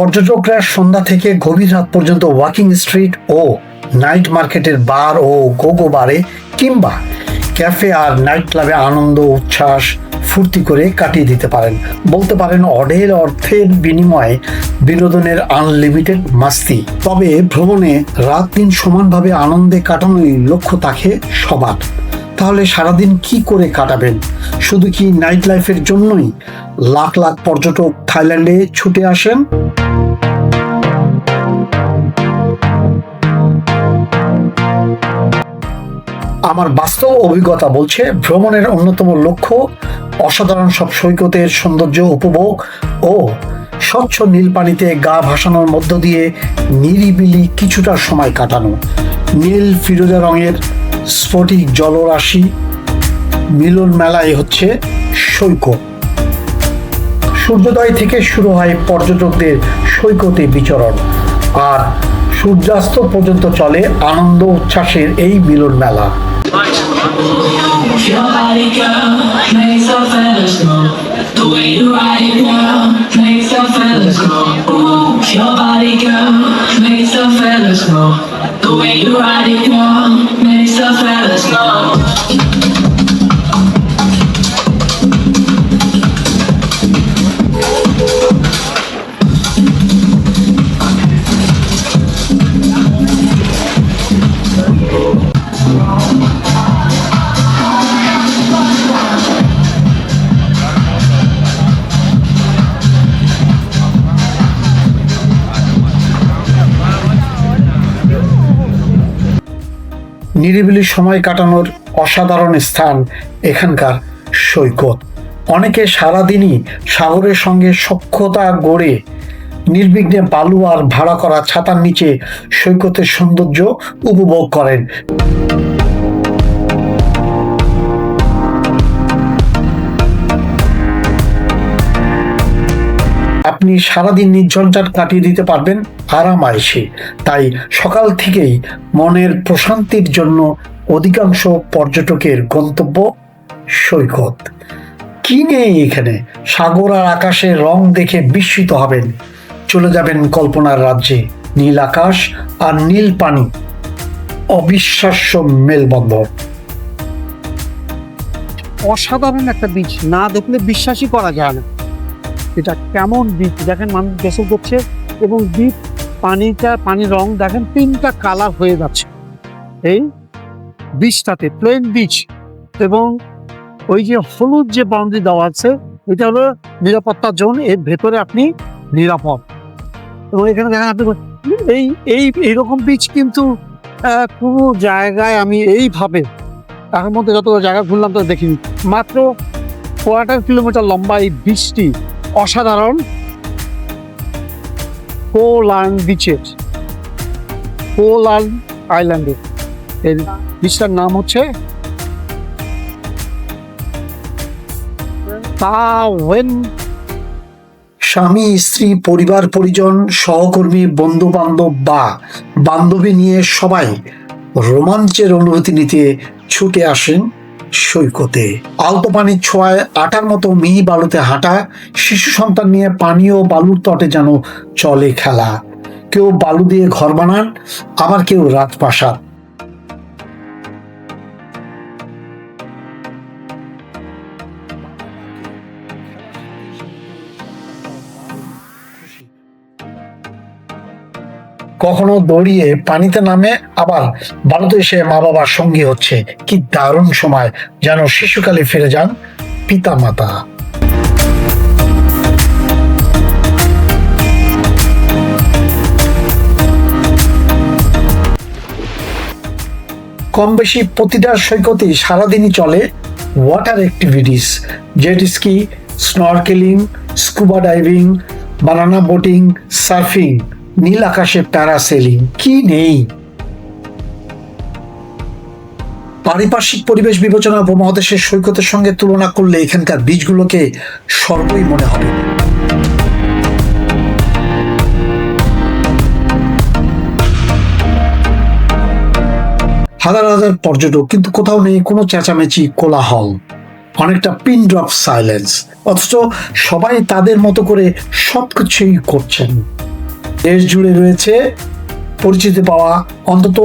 পর্যটকরা সন্ধ্যা থেকে গভীর রাত পর্যন্ত ওয়াকিং স্ট্রিট ও নাইট মার্কেটের বার ও গোগো বারে কিংবা ক্যাফে আর নাইট ক্লাবে আনন্দ, উচ্ছ্বাস, ফুর্তি করে কাটিয়ে দিতে পারেন। বলতে পারেন অঢেল অর্থের বিনিময়ে বিনোদনের আনলিমিটেড মাস্তি। তবে ভ্রমণে রাত দিন সমানভাবে আনন্দে কাটানোই লক্ষ্য থাকে সবার। তাহলে সারাদিন কি করে কাটাবেন? শুধু কি নাইট লাইফের জন্যই লাখ লাখ পর্যটক থাইল্যান্ডে ছুটে আসেন? আমার বাস্তব অভিজ্ঞতা বলছে, ভ্রমণের অন্যতম লক্ষ্য অসাধারণ সব সৈকতের সৌন্দর্য উপভোগ ও স্বচ্ছ নীল পানিতে গা ভাসানোর মধ্য দিয়ে নিরিবিলি কিছুটা সময় কাটানো। নীল ফিরোজা রঙের স্ফটিক জলরাশি মিলন মেলায় হচ্ছে সৈকত। সূর্যোদয় থেকে শুরু হয় পর্যটকদের সৈকতে বিচরণ আর সূর্যাস্ত পর্যন্ত চলে আনন্দ উচ্ছ্বাসের এই মিলন মেলা। Your body, girl, makes the fellas go. The way you ride it, girl, makes the fellas go. Ooh, your body, girl, makes the fellas go. The way you ride it, girl, makes the fellas go. নিরিবিলি সময় কাটানোর অসাধারণ স্থান এখানকার সৈকত। অনেকে সারাদিনই সাগরের সঙ্গে সক্ষতা গড়ে নির্বিঘ্নে বালু আর ভাড়া করা ছাতার নিচে সৈকতের সৌন্দর্য উপভোগ করেন। আপনি সারাদিন নির্ঝঞ্ঝাট কাটিয়ে দিতে পারবেন আরাম আয়েসে তাই সকাল থেকেই মনের প্রশান্তির জন্য অধিকাংশ পর্যটকের গন্তব্য সৈকত। কি নেই এখানে? সাগর আর আকাশের রং দেখে বিস্মিত হবেন। চলে যাবেন কল্পনার রাজ্যে। নীল আকাশ আর নীল পানি। অবিশ্বাস্য মেলবন্ধন। অসাধারণ একটা বীজ না দেখলে বিশ্বাসই করা যায় না। এটা কেমন বীজ? দেখেন মানুষ গোসল করছে এবং দ্বীপ পানিটা, পানির রং দেখেন তিনটা কালার হয়ে যাচ্ছে। এই বীজটাতে প্লেন বীজ এবং ওই যে হলুদ যে বাউন্ডারি দেওয়া আছে, এটা হলো নিরাপত্তা জোন, এর ভেতরে আপনি নিরাপদ। এবং এখানে দেখেন আপনি এই এই, এইরকম বীজ কিন্তু কোনো জায়গায় আমি এইভাবে, তার মধ্যে যত জায়গা ঘুরলাম তো দেখিনি। মাত্র কোয়ার্টার কিলোমিটার লম্বা এই বীজটি অসাধারণ কোলান বিচের কোলান আইল্যান্ডে এর বীজটার নাম হচ্ছে স্বামী, স্ত্রী, পরিবার, পরিজন, সহকর্মী বন্ধু বান্ধব বা বান্ধবী নিয়ে সবাই রোমাঞ্চের অনুভূতি নিতে ছুটে আসেন। সৈকতে। আলতো পানির ছোঁয়ায় আটার মতো মিহি বালুতে হাঁটা, শিশু সন্তান নিয়ে পানি ও বালুর তটে যেন চলে খেলা। কেউ বালু দিয়ে ঘর বানান, আবার কেউ রাজপ্রাসাদ। কখনো দৌড়িয়ে পানিতে নামে, আবার বালুতে এসে মা বাবার সঙ্গী হচ্ছে। কি দারুণ সময়, যেন শিশুকালে ফিরে যান পিতা মাতা কম বেশি প্রতিটা সৈকতেই সারাদিনই চলে water activities jet ski snorkelling scuba diving banana boating surfing নীল আকাশে প্যারাসেলিং কি নেই? পারিপার্শ্বিক পরিবেশ বিবেচনা উপমহাদেশের সৈকতের সঙ্গে তুলনা করলে এখানকার বীজগুলোকে স্বর্গই মনে হবে। হাজার হাজার পর্যটক, কিন্তু কোথাও নেই কোনো চেঁচামেচি কোলাহল। অনেকটা পিন ড্রপ সাইলেন্স, অথচ সবাই তাদের মতো করে সবকিছুই করছেন। দেশ জুড়ে রয়েছে পরিচিতি পাওয়া অন্তত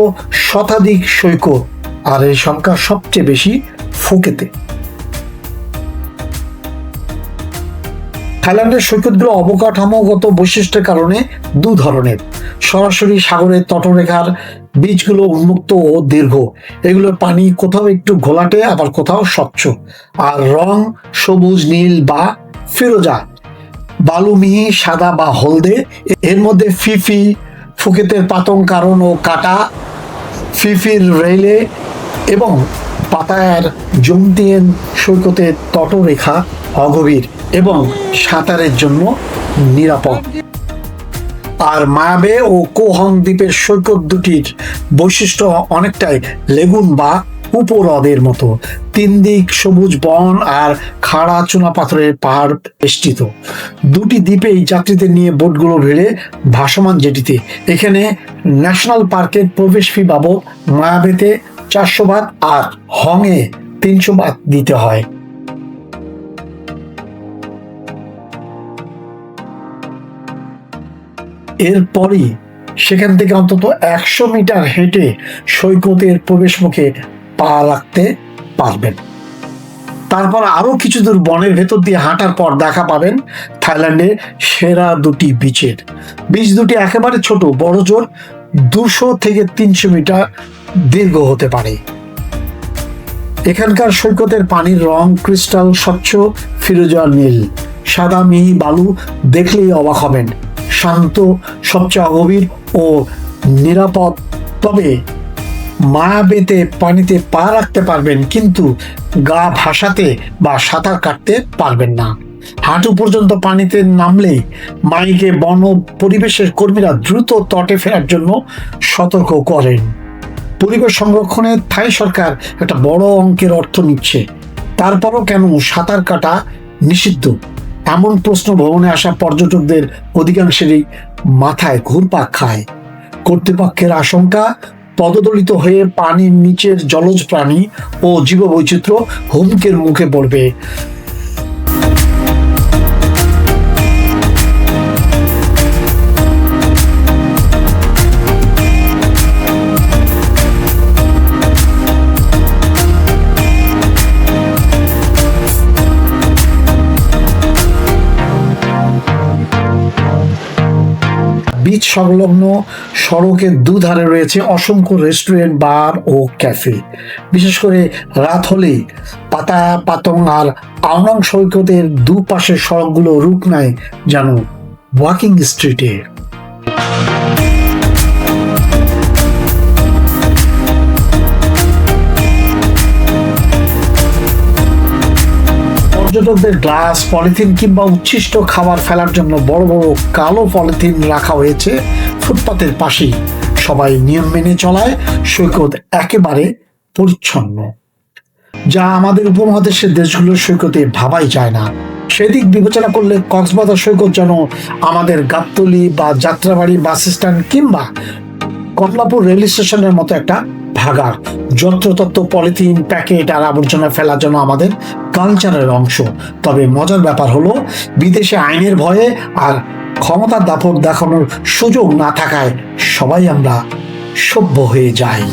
শতাধিক সৈকত, আর এই সংখ্যা সবচেয়ে বেশি ফুকেতে। থাইল্যান্ডের সৈকতগুলো অবকাঠামোগত বৈশিষ্ট্যের কারণে দু ধরনের। সরাসরি সাগরের তটরেখার বীজগুলো উন্মুক্ত ও দীর্ঘ। এগুলোর পানি কোথাও একটু ঘোলাটে, আবার কোথাও স্বচ্ছ। আর রং সবুজ, নীল বা ফিরোজা। বালুমিহি সাদা বা হলদে। এর মধ্যে ফিফি, ফুকেতের পাতং কারণ ও কাটা, ফিফির রেলে এবং পাতায়ার জমতিয়েন সৈকতের তটরেখা অগভীর এবং সাঁতারের জন্য নিরাপদ। আর মায়াবে ও কোহং দ্বীপের সৈকত দুটির বৈশিষ্ট্য অনেকটাই লেগুন বা উপহ্রদের মতো। তিন দিক সবুজ বন আর খাড়া চুনা পাথরের পাহাড় বেষ্টিত। দুটি দ্বীপেই যাত্রীদের নিয়ে বোটগুলো ভিড়ে ভাসমান জেটিতে। এখানে ন্যাশনাল পার্কের প্রবেশ ফি বাবদ মায়াবেতে চারশো বাত আর হংয়ে তিনশো বাত দিতে হয়। এরপরই সেখান থেকে অন্তত একশো মিটার হেঁটে সৈকতের প্রবেশ মুখে পা রাখতে পারবেন। তারপর আরও কিছু দূর বনের ভেতর দিয়ে হাঁটার পর দেখা পাবেন থাইল্যান্ডের সেরা দুটি বিচের। বিচ দুটি একেবারে ছোট, বড় জোর দুশো থেকে তিনশো মিটার দীর্ঘ হতে পারে। এখানকার সৈকতের পানির রং ক্রিস্টাল, স্বচ্ছ, ফিরোজা নীল। সাদা, মিহি, বালু দেখলেই অবাক হবেন। শান্ত, সবচেয়ে অগভীর ও নিরাপদ। তবে মায়াবেতে পানিতে পা রাখতে পারবেন, কিন্তু গা ভাসাতে বা সাঁতার কাটতে পারবেন না। হাঁটু পর্যন্ত পানিতে নামলেই মাইকে বন পরিবেশের কর্মীরা দ্রুত তটে ফেরার জন্য সতর্ক করেন। পরিবেশ সংরক্ষণে থাই সরকার একটা বড় অঙ্কের অর্থ নিচ্ছে। তারপরও কেন সাঁতার কাটা নিষিদ্ধ? এমন প্রশ্ন ভবনে আসা পর্যটকদের অধিকাংশেরই মাথায় ঘুরপাক খায়। কর্তৃপক্ষের আশঙ্কা পদদলিত হয়ে পানির নিচের জলজ প্রাণী ও জীববৈচিত্র্য হুমকের মুখে পড়বে। বিচ সংলগ্ন সড়কের দুধারে রয়েছে অসংখ্য রেস্টুরেন্ট, বার ও ক্যাফে। বিশেষ করে রাত হলে পাতা, পাতং আর আওনাং সৈকতের দুপাশের সড়কগুলো রূপ নেয় যেন ওয়াকিং স্ট্রিটে। পর্যটকদের গ্লাস, পলিথিন কিংবা উচ্ছিষ্ট খাবার ফেলার জন্য বড় বড় কালো পলিথিন রাখা হয়েছে ফুটপাতের পাশেই। সবাই নিয়ম মেনে চলায়, সৈকত একেবারে পরিচ্ছন্ন। যা আমাদের উপমহাদেশের দেশগুলোর সৈকতে ভাবাই যায় না। সেদিক বিবেচনা করলে কক্সবাজার সৈকত যেন আমাদের গাবতলি বা যাত্রাবাড়ি বাস স্ট্যান্ড কিংবা কমলাপুর রেল স্টেশনের মতো একটা ভাগার যত্রতত্ত্ব পলিথিন, প্যাকেট আর আবর্জনা ফেলার জন্য আমাদের কালচারের অংশ। তবে মজার ব্যাপার হলো, বিদেশে আইনের ভয়ে আর ক্ষমতার দাপট দেখানোর সুযোগ না থাকায় সবাই আমরা সভ্য হয়ে যাই।